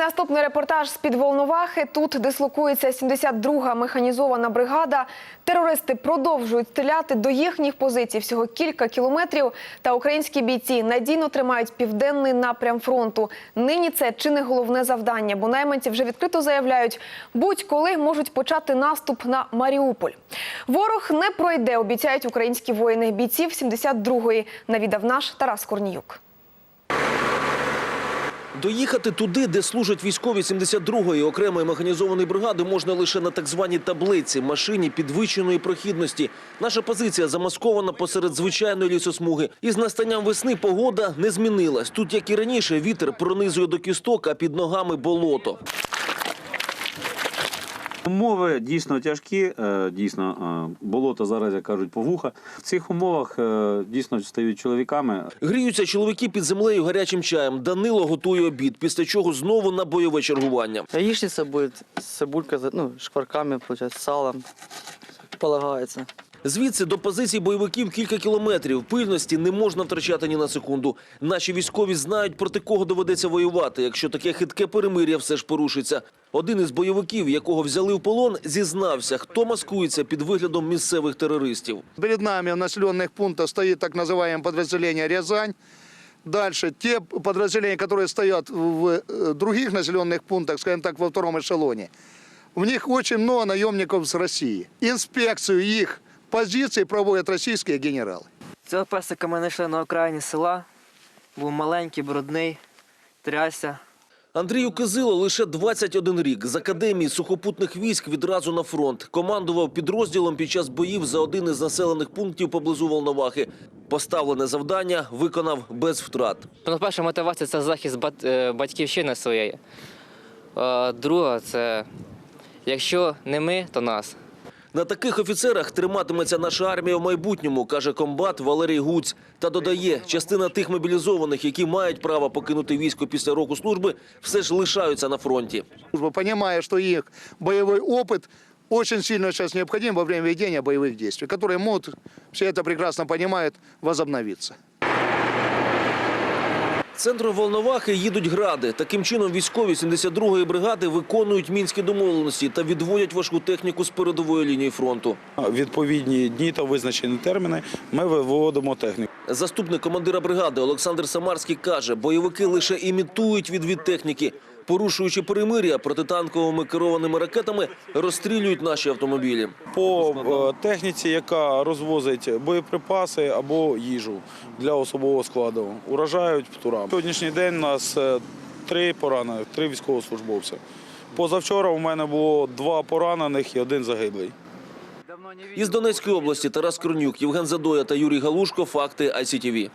наступний репортаж з під Волновахи. Тут дислокується 72-га механізована бригада. Терористи продовжують стріляти до їхніх позицій всього кілька кілометрів. Та українські бійці надійно тримають південний напрям фронту. Нині це чи не головне завдання, бо найманці вже відкрито заявляють, будь-коли можуть почати наступ на Маріуполь. Ворог не пройде, обіцяють українські воїни. Бійців 72-ї навідав наш Тарас Корніюк. Доїхати туди, де служать військові 72-ї окремої механізованої бригади, можна лише на так званій таблиці машині підвищеної прохідності. Наша позиція замаскована посеред звичайної лісосмуги. Із настанням весни погода не змінилась. Тут, як і раніше, вітер пронизує до кісток, а під ногами болото. Умови дійсно тяжкі, е, дійсно е, болото зараз, як кажуть, по вуха. В цих умовах е, дійсно стають чоловіками. Гріються чоловіки під землею гарячим чаєм. Данило готує обід, після чого знову на бойове чергування. Яичница буде, цибулька, за- ну, шкварками, получается, салом полагается. Звідси до позицій бойовиків кілька кілометрів. Пильності не можна втрачати ні на секунду. Наші військові знають, проти кого доведеться воювати, якщо таке хитке перемир'я все ж порушиться. Один із бойовиків, якого взяли в полон, зізнався, хто маскується під виглядом місцевих терористів. Перед нами в населенных пунктах стоит так называемое подразделение «Рязань». Дальше те подразделения, которые стоят в э, других населенных пунктах, скажем так, во втором эшелоне, в них очень много наемников с России. Инспекцию их позиций проводят российские генералы. Цього песика ми знайшли на окраїні села. Був маленький, брудний, трясся. Андрію Кизило лише 21 рік. З академії сухопутних військ відразу на фронт. Командував підрозділом під час боїв за один із населених пунктів поблизу Волновахи. Поставлене завдання виконав без втрат. Ну, перша мотивація це захист е, батьківщини своєї. Е, Друга це якщо не ми, то нас. На таких офіцерах триматиметься наша армія в майбутньому, каже комбат Валерій Гуць. Та додає, частина тих мобілізованих, які мають право покинути військо після року служби, все ж лишаються на фронті. Служба, Понимая, что их боевой опыт очень сильно сейчас необходим во время ведения боевых действий, которые могут, все это прекрасно понимают, возобновиться. Центром Волновахи їдуть гради. Таким чином військові 72-ї бригади виконують мінські домовленості та відводять важку техніку з передової лінії фронту. відповідні дні та визначені терміни ми виводимо техніку. Заступник командира бригади Олександр Самарський каже, бойовики лише імітують відвід техніки. Порушуючи перемир'я протитанковими керованими ракетами, розстрілюють наші автомобілі. По е, техніці, яка розвозить боєприпаси або їжу для особового складу, уражають птурам. Сьогоднішній день у нас е, три поранених, три військовослужбовця. Позавчора у мене було два поранених і один загиблий. Із Донецької області Тарас Кронюк, Євген Задоя та Юрій Галушко. Факти ICTV.